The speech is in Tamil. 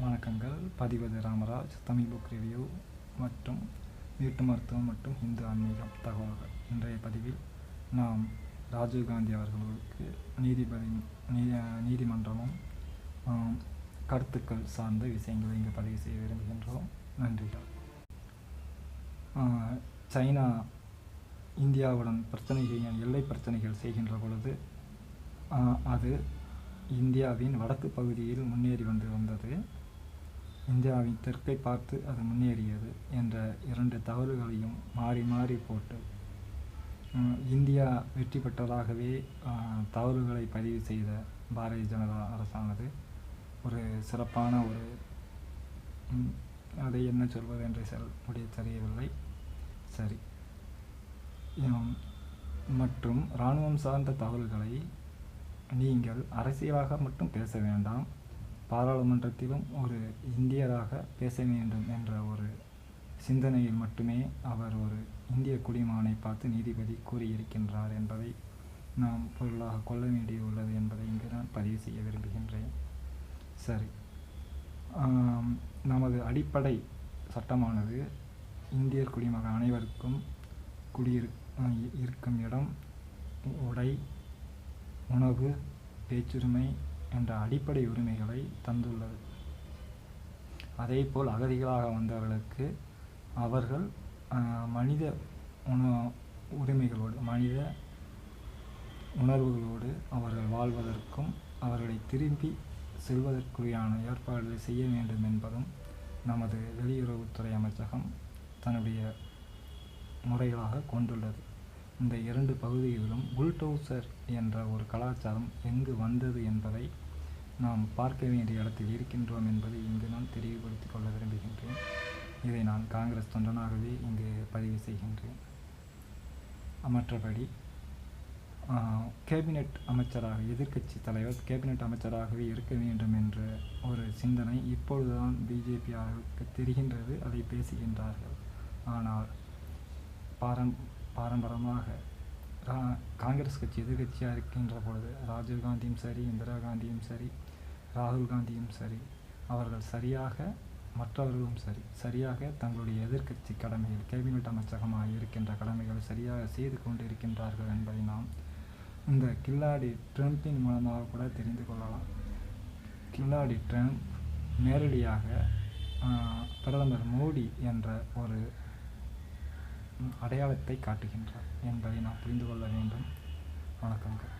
வணக்கங்கள். பதிவது ராமராஜ் தமிழ் புக் ரிவ்யூ மற்றும் வீட்டு மருத்துவம் மற்றும் இந்து ஆன்மீகம் தகவல்கள். இன்றைய பதிவில் நாம் ராஜீவ்காந்தி அவர்களுக்கு நீதிபதி நீ- நீதிமன்றமும் கருத்துக்கள் சார்ந்த விஷயங்களை இங்கு பதிவு செய்ய விரும்புகின்றோம். நன்றிகள். சைனா இந்தியாவுடன் பிரச்சனைகள் எல்லை பிரச்சனைகள் செய்கின்ற பொழுது அது இந்தியாவின் வடக்கு பகுதியில் முன்னேறி வந்து வந்தது. இந்தியாவின் தெற்கை பார்த்து அது முன்னேறியது என்ற இரண்டு தவறுகளையும் மாறி மாறி போட்டு இந்தியா வெற்றி பெற்றதாகவே ஆ, தவறுகளை பதிவு செய்த பாரதிய ஜனதா அரசானது ஒரு சிறப்பான ஒரு அதை என்ன சொல்வது என்று செல் முடிய தெரியவில்லை. சரி. மற்றும் இராணுவம் சார்ந்த தகவல்களை நீங்கள் அரசியலாக மட்டும் பேச வேண்டாம். பாராளுமன்றத்திலும் ஒரு இந்தியராக பேச வேண்டும் என்ற ஒரு சிந்தனையில் மட்டுமே அவர் ஒரு இந்திய குடிமகனை பார்த்து நீதிபதி கூறியிருக்கின்றார் என்பதை நாம் பொருளாக கொள்ள வேண்டியுள்ளது என்பதை இங்கு நான் பதிவு செய்ய விரும்புகின்றேன். சரி. நமது அடிப்படை சட்டமானது இந்தியர் குடிமகன் அனைவருக்கும் குடியிரு இருக்கும் இடம் உடை உணவு பேச்சுரிமை என்ற அடிப்படை உரிமைகளை தந்துள்ளது. அதேபோல் அகதிகளாக வந்தவர்களுக்கு அவர்கள் மனித உண உரிமைகளோடு மனித உணர்வுகளோடு அவர்கள் வாழ்வதற்கும் அவர்களை திரும்பி செல்வதற்குரியான ஏற்பாடுகளை செய்ய வேண்டும் என்பதும் நமது வெளியுறவுத்துறை அமைச்சகம் தன்னுடைய முறைகளாக கொண்டுள்ளது. இந்த இரண்டு பகுதிகளிலும் புல்டோசர் என்ற ஒரு கலாச்சாரம் எங்கு வந்தது என்பதை நாம் பார்க்க வேண்டிய இடத்தில் இருக்கின்றோம் என்பதை இங்கு நான் தெளிவுபடுத்திக் கொள்ள விரும்புகின்றேன். இதை நான் காங்கிரஸ் தொண்டனாகவே இங்கு பதிவு செய்கின்றேன். மற்றபடி கேபினெட் அமைச்சராக எதிர்க்கட்சி தலைவர் கேபினெட் அமைச்சராகவே இருக்க வேண்டும் என்ற ஒரு சிந்தனை இப்பொழுதுதான் பிஜேபியாருக்கு தெரிகின்றது அதை பேசுகின்றார்கள். ஆனால் பாரம் பாரம்பரியமாக ரா- காங்கிரஸ் கட்சி எதிர்கட்சியாக இருக்கின்ற பொழுது ராஜீவ் காந்தியும் சரி இந்திரா காந்தியும் சரி ராகுல் காந்தியும் சரி அவர்கள் சரியாக மற்றவர்களும் சரி சரியாக தங்களுடைய எதிர்க்கட்சி கடமைகள் கேபினட் அமைச்சகமாக இருக்கின்ற கடமைகளை சரியாக செய்து கொண்டு இருக்கின்றார்கள் என்பதை நாம் இந்த கில்லாடி ட்ரம்பின் மூலமாக கூட தெரிந்து கொள்ளலாம். கில்லாடி ட்ரம்ப் நேரடியாக பிரதமர் மோடி என்ற ஒரு அடையாளத்தை காட்டுகின்றார் என்பதை நாம் புரிந்து கொள்ள வேண்டும். வணக்கங்கள்